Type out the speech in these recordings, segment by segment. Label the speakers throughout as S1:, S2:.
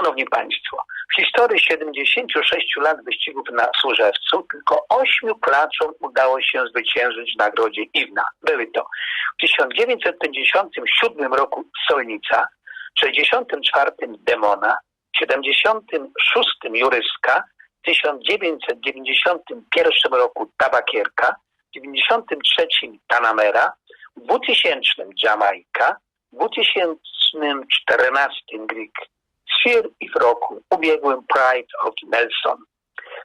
S1: Szanowni Państwo, w historii 76 lat wyścigów na Służewcu tylko ośmiu klaczom udało się zwyciężyć w nagrodzie Iwna. Były to w 1957 roku Solnica, w 64 Demona, w 76 Juryska, w 1991 roku Tabakierka, w 93 Panamera, w 2000 Jamajka, w 2014 Greek Sphere i w roku ubiegłym Pride of Nelson.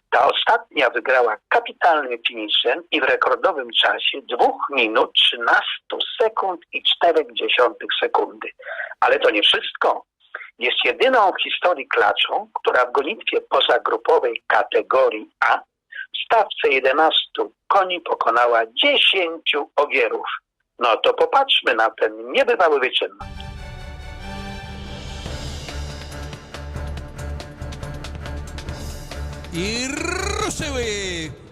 S1: Ta ostatnia wygrała kapitalnym finiszem i w rekordowym czasie 2 minut 13 sekund i 4 dziesiątych sekundy. Ale to nie wszystko. Jest jedyną w historii klaczą, która w gonitwie pozagrupowej kategorii A w stawce 11 koni pokonała 10 ogierów. No to popatrzmy na ten niebywały wyczyn.
S2: I ruszyły!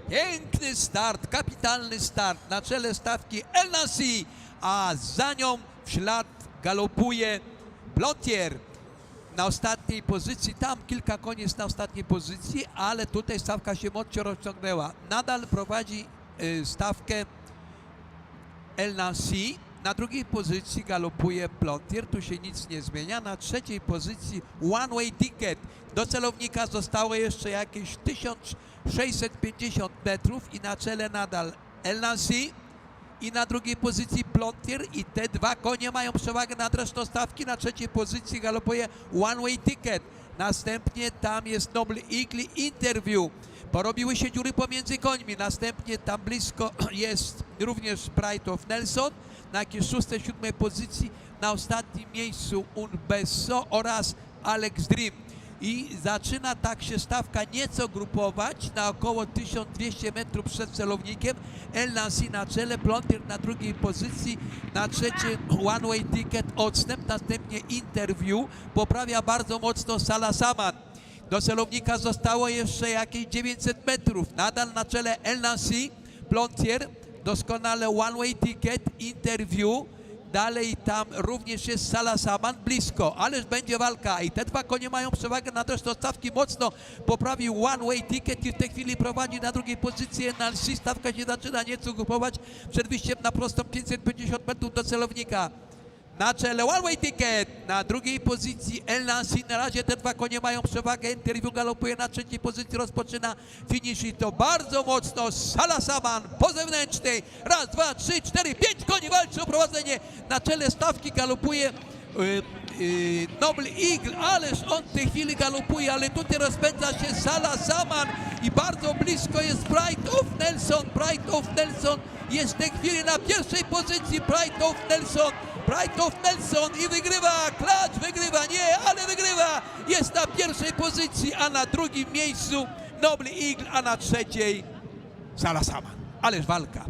S2: Piękny start, kapitalny start. Na czele stawki El Nasi, a za nią w ślad galopuje Blotier. Na ostatniej pozycji, tam kilka koni na ostatniej pozycji, ale tutaj stawka się mocno rozciągnęła. Nadal prowadzi y, stawkę El Nasi. Na drugiej pozycji galopuje Plontier, tu się nic nie zmienia. Na trzeciej pozycji One Way Ticket. Do celownika zostało jeszcze jakieś 1650 metrów i na czele nadal El Nasi. I na drugiej pozycji Plontier i te dwa konie mają przewagę nad resztą stawki. Na trzeciej pozycji galopuje One Way Ticket. Następnie tam jest Noble Eagle Interview. Porobiły się dziury pomiędzy końmi. Następnie tam blisko jest również Pride of Nelson. Na jakiejś szóstej, siódmej pozycji na ostatnim miejscu Unbesso oraz Alex Dream. I zaczyna tak się stawka nieco grupować na około 1200 metrów przed celownikiem. El Nasi na czele, Plontier na drugiej pozycji, na trzecie One Way Ticket odstęp, następnie Interview. Poprawia bardzo mocno Sala Saman. Do celownika zostało jeszcze jakieś 900 metrów. Nadal na czele El Nasi, Plontier, doskonale One Way Ticket, Interview. Dalej tam również jest Sala Saman blisko, ależ będzie walka i te dwa konie mają przewagę na resztę stawki. Mocno poprawił One Way Ticket i w tej chwili prowadzi na drugiej pozycji NLC. Stawka się zaczyna nieco grupować przed wyjściem na prostą 550 metrów do celownika. Na czele One Way Ticket, na drugiej pozycji El Nasi. Na razie te dwa konie mają przewagę. Interview galopuje na trzeciej pozycji, rozpoczyna finish i to bardzo mocno. Sala Saman po zewnętrznej. Raz, dwa, trzy, cztery, pięć koni walczy o prowadzenie. Na czele stawki galopuje y, y, Noble Eagle, ależ on w tej chwili galopuje, ale tutaj rozpędza się Sala Saman i bardzo blisko jest Pride of Nelson. Pride of Nelson jest w tej chwili na pierwszej pozycji. Pride of Nelson. Of Nelson i wygrywa, klacz wygrywa, nie, ale wygrywa, jest na pierwszej pozycji, a na drugim miejscu Noble Eagle, a na trzeciej Sala Saman. Ależ walka.